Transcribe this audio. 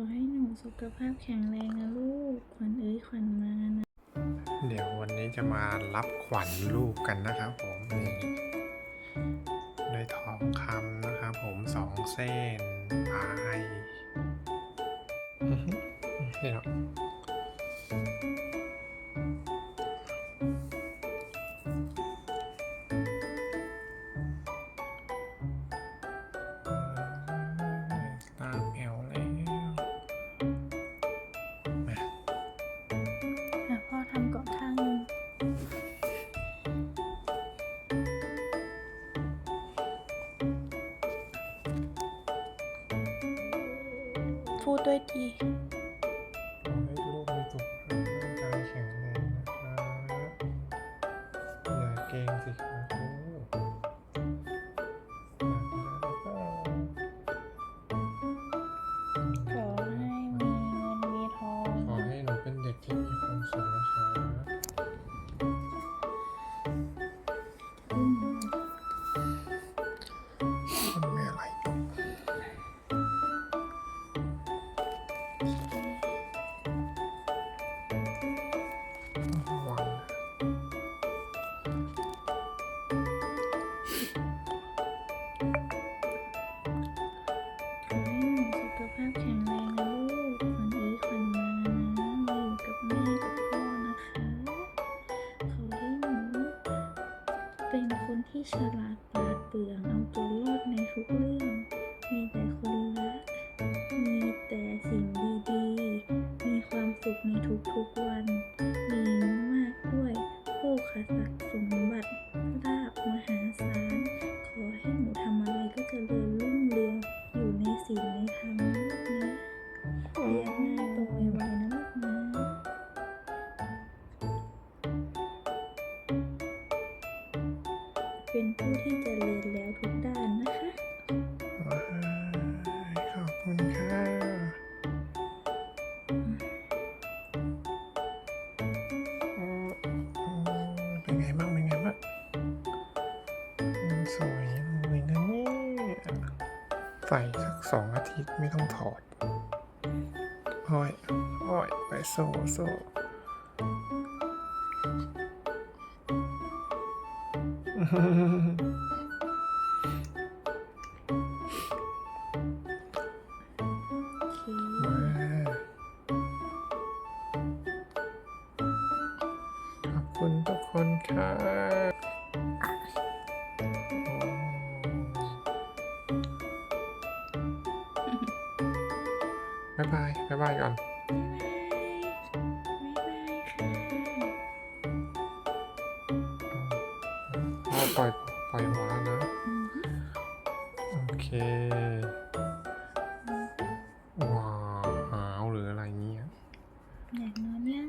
อให้หนูสุขภาพแข็งแรงนะลูก ขวัญเอ้ยขวัญมานะ เดี๋ยววันนี้จะมารับขวัญลูกกันนะครับผมนี่ด้วยทองคำนะครับผมสองเส้นพายอื้อหือนี่เนาะ พูด เป็นคนที่ฉลาดปราดเปรื่องเอาตัวรอดในทุกเรื่อง ทุกๆวันมีมากด้วยโภคทรัพย์สมบัติลาบมหาศาล ขอให้หนูทำอะไรก็เจริญรุ่งเรืองอยู่ในศีลในธรรมนะเรียนง่ายโตไวๆนะลูกนะเป็นผู้ที่จเจริญแล้วทุกด้านนะคะ ใส่สักสองอาทิตย์ไม่ต้องถอดห้อยห้อยไปโซ่โซ่โอเคมาขอบคุณทุกคนค่ะ บ๊ายบายบ๊ายบายก่อนบ๊ายบายค่ะพ่อปล่อยปล่อยหัวแล้วนะอืมโอเค ว้าวหาวหรืออะไรเนี่ยอยากนอนยัง